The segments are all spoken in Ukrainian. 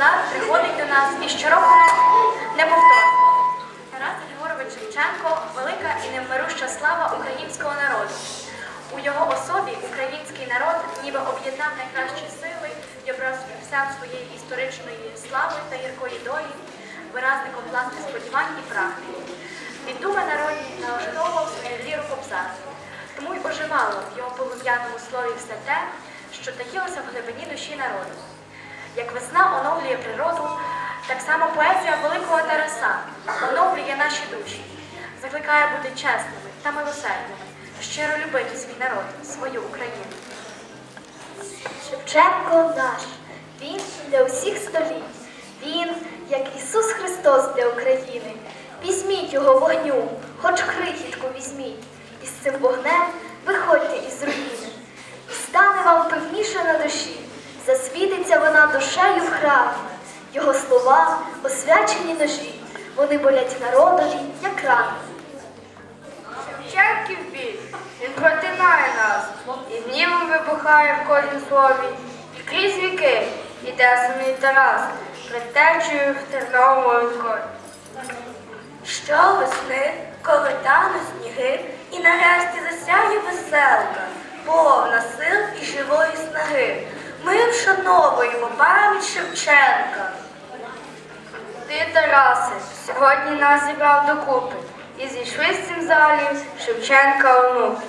Кобзар приходить до нас і щороку неповторно. Тарас Григорович Шевченко велика і невмируща слава українського народу. У його особі український народ ніби об'єднав найкращі сили і образцям своєї історичної слави та гіркої долі, виразником власних сподівань і прагнень. Від думи народній налаштовував свою ліру Кобзар. Тому й оживало в його полум'яному слові все те, що таїлося в глибині душі народу. Як весна оновлює природу, так само поезія великого Тараса оновлює наші душі, закликає бути чесними та милосердними, щиро любити свій народ, свою Україну. Шевченко наш, він для усіх століть, він, як Ісус Христос для України. Візьміть його вогню, хоч крихітку візьміть, і з цим вогнем виходьте із руїни. І стане вам певніше на душі, засвітиться вона душею в храмі. Його слова освячені ножі, вони болять народові, як рани. Шевченків біль, він протинає нас, і гнівом вибухає в кожнім слові. І крізь віки іде самий Тарас, предтечею в терновому відкорі. Що весни, коли тануть сніги, і нарешті засяє веселка, повна сил і живої снаги. Ми вшановуємо пам'ять Шевченка. Ти, Тарасе, сьогодні нас зібрав докупи, і зійшли з цим залі Шевченка онуки.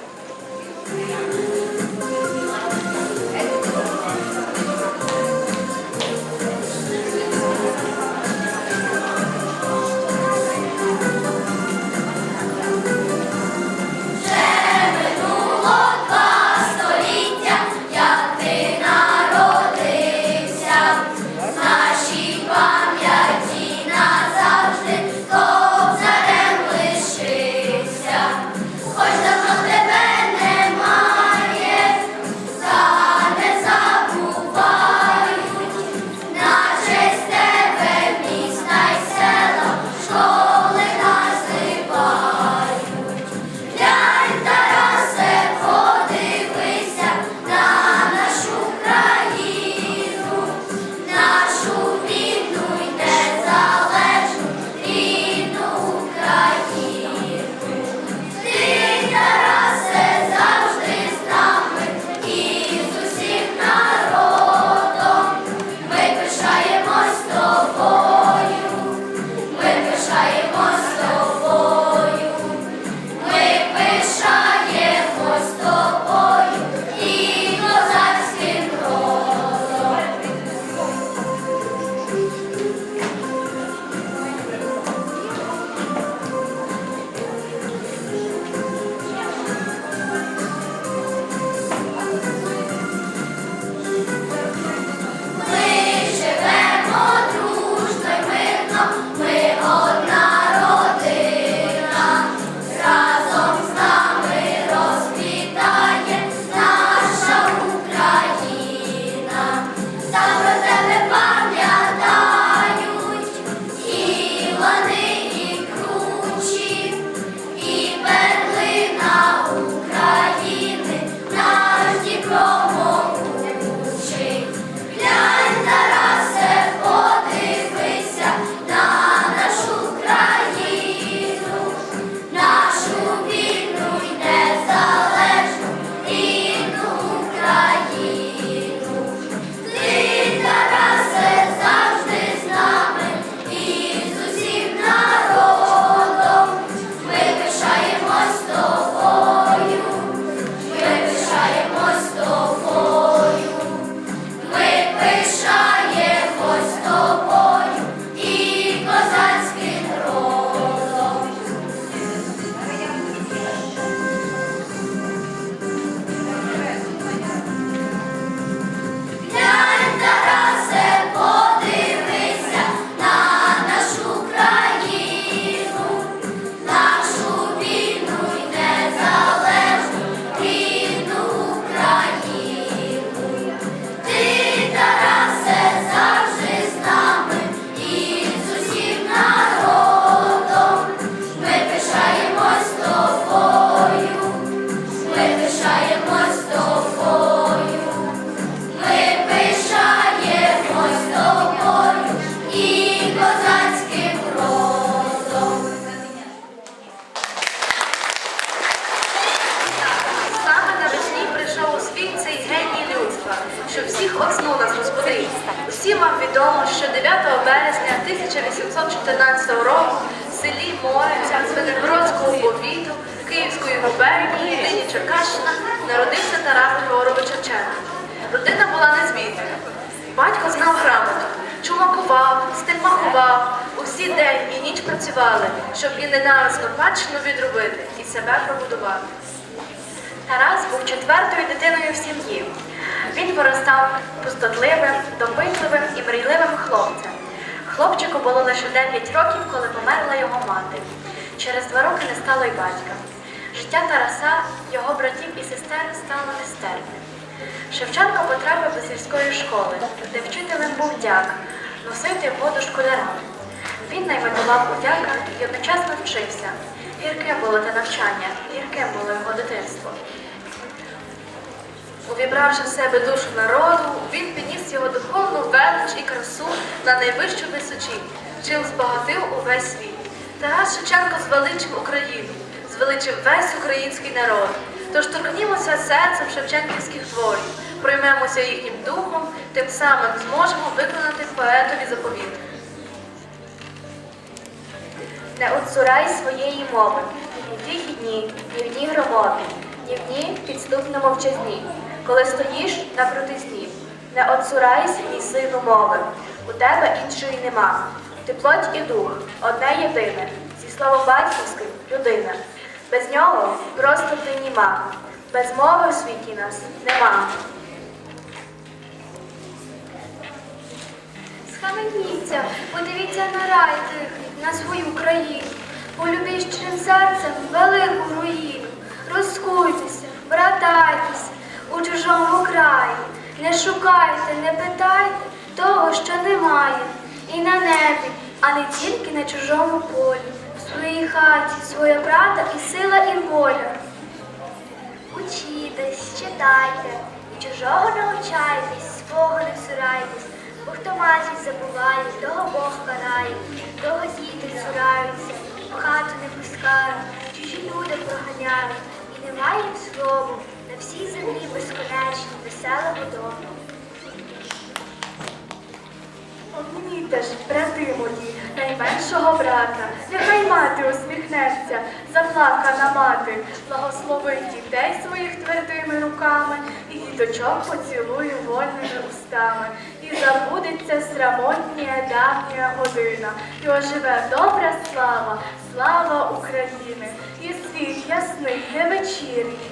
1814 року в селі Мориця Звенигородського повіту Київської губернії, нині Черкащина, народився Тарас Григорович Шевченко. Родина була незвітна. Батько знав грамоту, чумакував, стельмахував, усі день і ніч працювали, щоб і ненависну батчину відробити і себе пробудувати. Тарас був четвертою дитиною в сім'ї. Він виростав пустотливим, допитливим і мрійливим хлопцем. Хлопчику було лише 9 років, коли померла його мати. Через два роки не стало й батька. Життя Тараса, його братів і сестер стало нестерпним. Шевченко потрапив до сільської школи, де вчителем був дяк, носив воду школярам. Він найметував у дяка і одночасно вчився. Гірким було те навчання, гірким було його дитинство. Увібравши в себе душу народу, він підніс його духовну велич і красу на найвищу височі, чим збагатив увесь світ. Тарас Шевченко звеличив Україну, звеличив весь український народ. Тож торкнімося серцем шевченківських творів, проймемося їхнім духом, тим самим зможемо виконати поетові заповіт. Не отцурай своєї мови, ні в тихі дні, ні в дні громові, ні в дні підступно мовчазні, коли стоїш на крутизні. Не отцурайся, мій сину мови, у тебе іншої нема. Ти плоть і дух, одне єдине, зі словом батьківським людина. Без нього просто ти німа, без мови в світі нас нема. Схаменіться, подивіться на рай тихий, на свою країну. Полюбіть щирим серцем велику руїну. Розкуйтеся, братайтеся у чужому краї. Не шукайте, не питайте того, що немає. І на небі, а не тільки на чужому полі. В своїй хаті своя правда і сила, і воля. Учітесь, читайте, і чужого навчайтесь, свого не цурайтесь, бо хто матір забуває, того Бог карає, того діти цураються, в хату не пускають, чужі люди проганяють, і немає їм слову на всій землі безконечній, веселого дому. Обнімійте ж, брати мої, найменшого брата, нехай мати усміхнеться, заплакана мати, благословить дітей своїх твердими руками, і діточок поцілує вольними устами, і забудеться срамотня давня година, і оживе добра слава, слава України, і світ ясний, невечірній,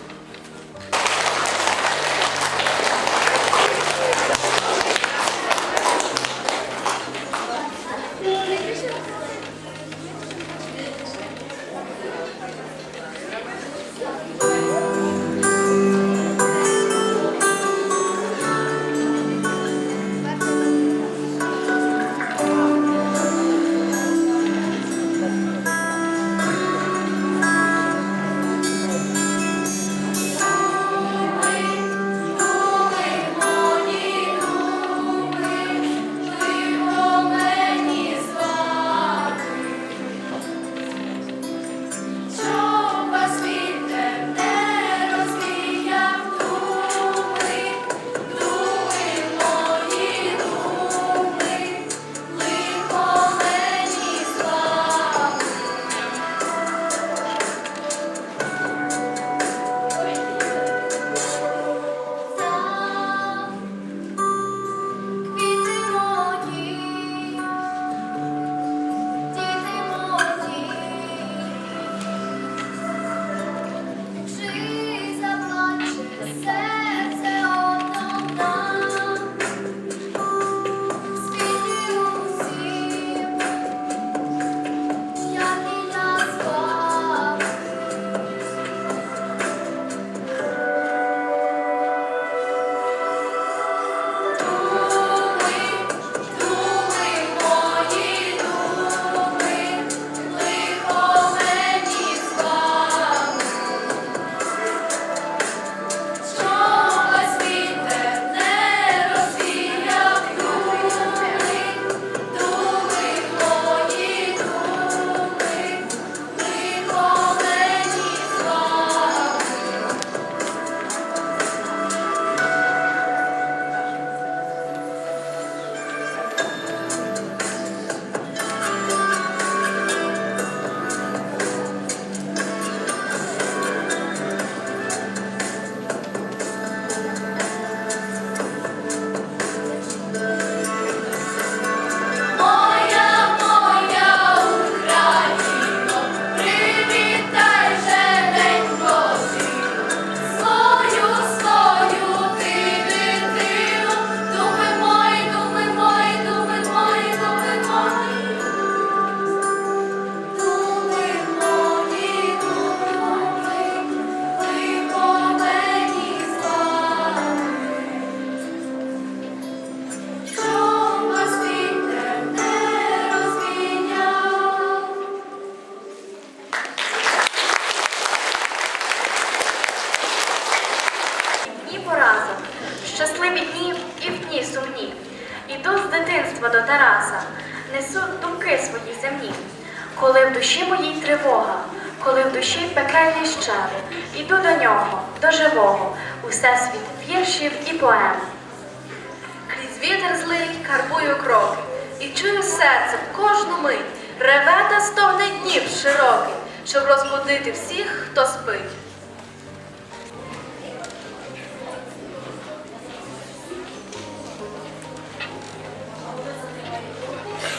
І чую серце в кожну мить, реве та стогне днів широкий, щоб розбудити всіх, хто спить.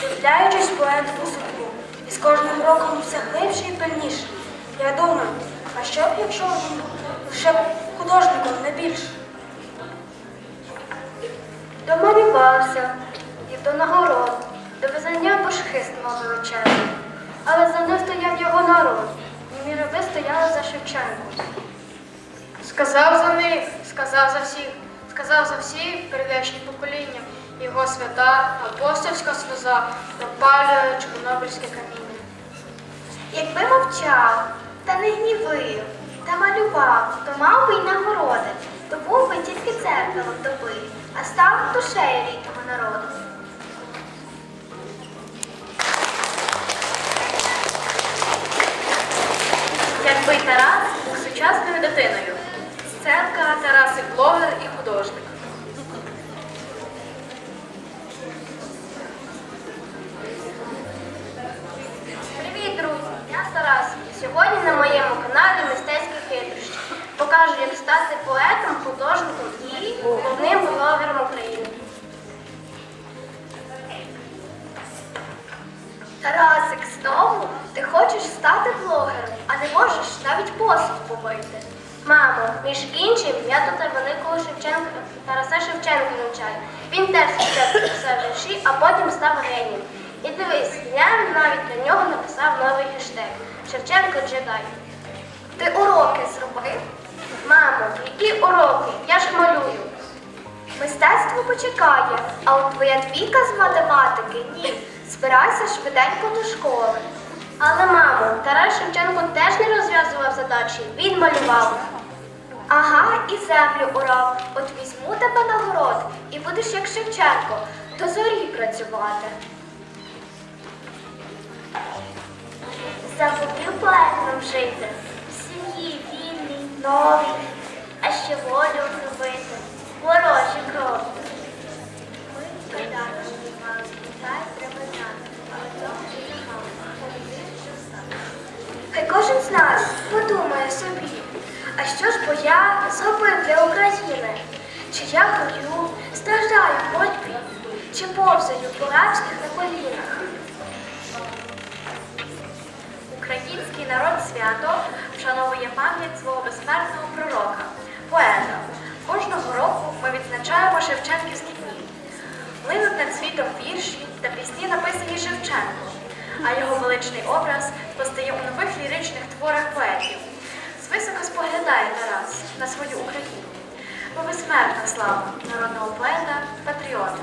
Вдивляючись поет у судьбу, і з кожним роком все глибше і пильніше. Я думаю, а що б, якщо лише художником, не більше? Домалювався, і до нагород, до визнання божхист мав величезний. Але за ним стояв його народ, і міроби стояли за Шевченком. Сказав за них, сказав за всіх, сказав за всі передвічні покоління. Його свята апостольська сльоза пропалює чорнобильське каміння. Якби мовчав, та не гнівив, та малював, то мав би й нагороди, то був би тільки дзеркалом доби, а став душею рідного народу. Якби Тарас був сучасною дитиною. Сценка, Тарасик блогер і художник. Привіт, друзі! Я Тарас. Сьогодні на моєму каналі Мистецькі хитрощі. Покажу, як стати поетом, художником і головним блогером України. Тарасик, знову ти хочеш стати блогером, а не можеш навіть посуд помити. Мамо, між іншим, я тут великого Шевченка, Тараса Шевченка навчаю. Він теж писав вірші, а потім став генієм. І дивись, я навіть для нього написав новий хештег Шевченко джедай. Ти уроки зробив? Мамо, які уроки? Я ж малюю. Мистецтво почекає, а от твоя двійка з математики ні. Збирайся швиденько до школи. Але, мамо, Тарас Шевченко теж не розв'язував задачі, він малював. Ага, і землю урав. От візьму тебе на город і будеш як Шевченко, до зорі працювати. Захотів поетом жити, в сім'ї вільній, новій, а ще волю зробити, ворожі крові. Ми треба знати, але цього не загали, що стане. Хай кожен з нас подумає собі, а що ж бо я зробив для України? Чи я бою, страждаю в боротьбі, чи повзаю по рабських на колінах? Український народ свято вшановує пам'ять свого безсмертного пророка, поета. Кожного року ми відзначаємо Шевченківські дні. Линуть над світом вірші та пісні, написані Шевченком, а його величний образ постає у нових ліричних творах поетів. Звисоко споглядає Тарас на свою Україну, бо безсмертна слава народного поета, патріота.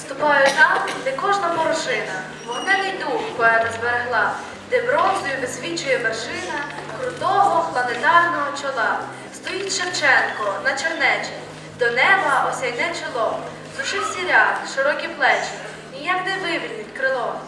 Ступаю там, де кожна порошина, вогнений дух поета зберегла, де бронзою висвічує вершина крутого планетарного чола. Стоїть Шевченко на чернечі, до неба осяйне чоло, зушив сіряк, широкі плечі, ніяк не вивільнить крило.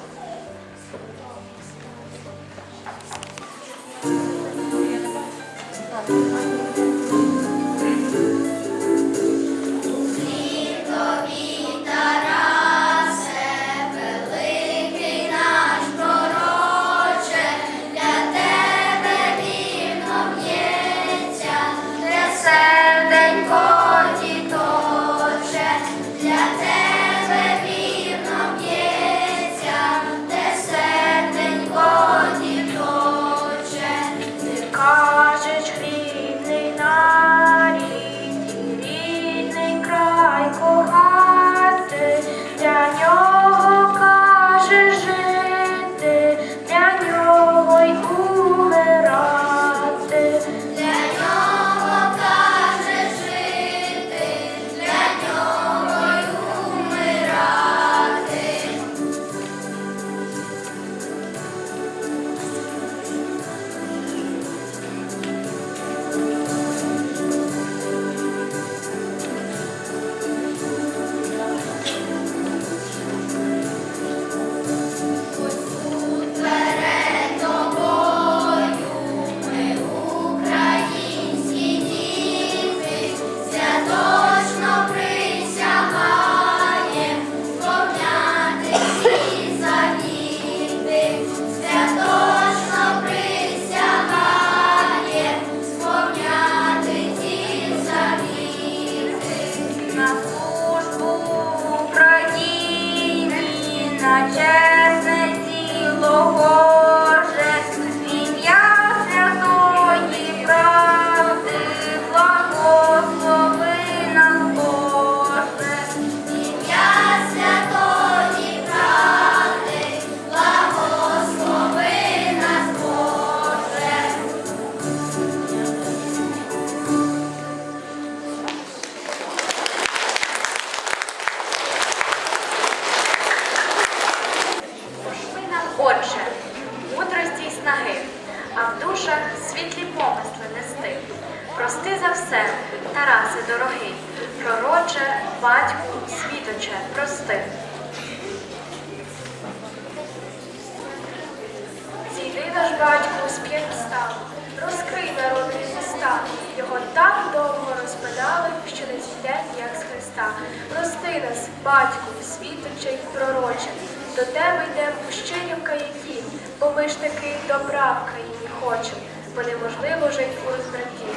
Христа. Прости нас, батьку, світоче й пророче, до тебе йдем у щирі в каяті, бо ми ж таки добра в країні хочемо, бо неможливо жить у розбраті.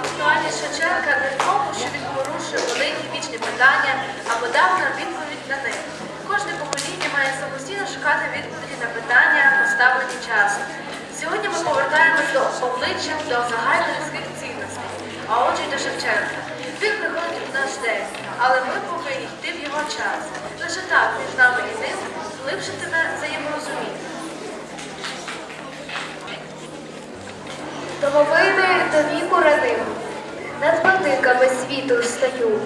Актуальність Шевченка не в тому, що він порушує великі вічні питання або дав нам відповідь на них. Кожне покоління має самостійно шукати відповіді на питання, поставлені часом. Сьогодні ми повертаємось до обличчя, до загальнолюдських цінностей, а отже й до Шевченка. Він приходить у наш день, але ми повинні йти в його час. Лише так між нами і ним глибшитиме взаєморозуміння. Домовини до віку раних, над патиками світу стою,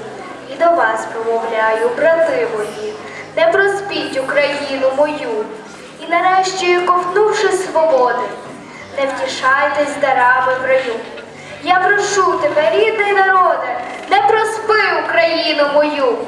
і до вас промовляю, брати мої, не проспіть Україну мою, і нарешті, ковтнувши свободи, не втішайтесь дарами в раю. Я прошу тебе, рідний народе, не проспи Україну мою,